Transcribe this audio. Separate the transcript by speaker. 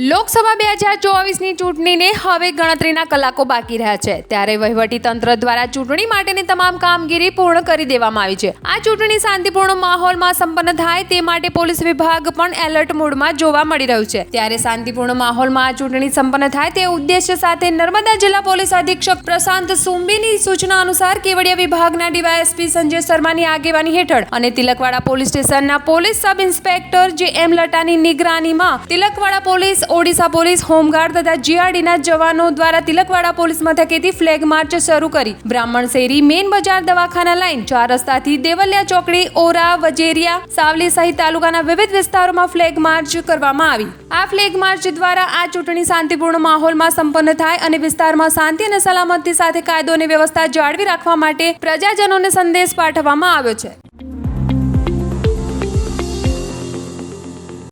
Speaker 1: લોકસભા બે હજાર ચોવીસની ચૂંટણીને હવે ગણતરીના કલાકો બાકી રહ્યા છે. ત્યારે વહીવટી તંત્ર દ્વારા ચૂંટણી માટેની તમામ કામગીરી પૂર્ણ કરી દેવામાં આવી છે. આ ચૂંટણી શાંતિપૂર્ણ માહોલમાં સંપન્ન થાય તે માટે પોલીસ વિભાગ પણ એલર્ટ મોડમાં જોવા મળી રહ્યું છે. ત્યારે શાંતિપૂર્ણ માહોલમાં આ ચૂંટણી સંપન્ન થાય તે ઉદ્દેશ્ય સાથે નર્મદા જિલ્લા પોલીસ અધિક્ષક પ્રશાંત સુંબીની સૂચના અનુસાર કેવડિયા વિભાગના ડીવાયએસપી સંજય શર્માની આગેવાની હેઠળ અને તિલકવાડા પોલીસ સ્ટેશનના police sub inspector J M લટાની નિગરાનીમાં Tilakwada police Odisha police, home guard તથા જીઆરડીના જવાનો દ્વારા તિલકવાડા પોલીસ મથકેથી ફ્લેગ માર્ચ શરૂ કરી. બ્રાહ્મણ શેરી, મેઇન બજાર, દવાખાના લાઈન ચાર રસ્તાથી દેવલિયા ચોકડી, ઓરા, વજેરિયા, સાવલી સહિત તાલુકાના વિવિધ વિસ્તારોમાં ફ્લેગ માર્ચ કરવામાં આવી. આ ફ્લેગ માર્ચ દ્વારા આ ચૂંટણી શાંતિપૂર્ણ માહોલમાં સંપન્ન થાય અને વિસ્તારમાં શાંતિ અને સલામતી સાથે કાયદો અને વ્યવસ્થા જાળવી રાખવા માટે પ્રજાજનોને સંદેશ પાઠવવામાં આવ્યો છે.